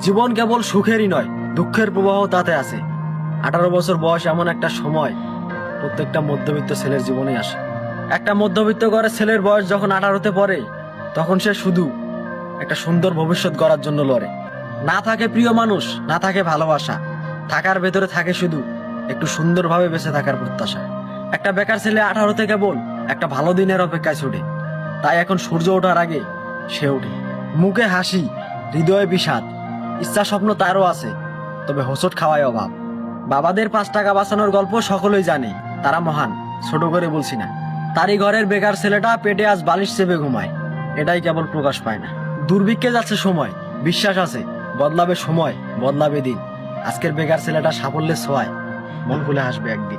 জীবন কেবল সুখেরই নয়, দুঃখের প্রবাহ তাতে আছে। আঠারো বছর বয়স এমন একটা সময়, প্রত্যেকটা মধ্যবিত্ত ছেলের জীবনে আসে। একটা মধ্যবিত্ত ঘরের ছেলের বয়স যখন আঠারোতে পড়ে, তখন সে শুধু একটা সুন্দর ভবিষ্যৎ গড়ার জন্য লড়ে। না থাকে প্রিয় মানুষ, না থাকে ভালোবাসা। থাকার ভেতরে থাকে শুধু একটু সুন্দরভাবে বেঁচে থাকার প্রত্যাশা। একটা বেকার ছেলে আঠারো থেকে বল একটা ভালো দিনের অপেক্ষায় ছুটে। তাই এখন সূর্য ওঠার আগে সে ওঠে। মুখে হাসি, হৃদয়ে বিষাদ ইচ্ছা স্বপ্ন তারও আছে। তবে হোসট খাওয়ায় অভাব। বাবাদের পাঁচ টাকা বাঁচানোর গল্প সকলেই জানে। তারা মহান, ছোট করে বলছি না। তারই ঘরের বেকার ছেলেটা পেটে আজ বালিশ চেপে ঘুমায়। এটাই কেবল প্রকাশ পায় না। দুর্ভিক্ষে যাচ্ছে সময়, বিশ্বাস আছে, বদলাবে সময়, বদলাবে দিন। আজকের বেকার ছেলেটা সাফল্যের ছোঁয়ায়, মন খুলে হাসবে একদিন।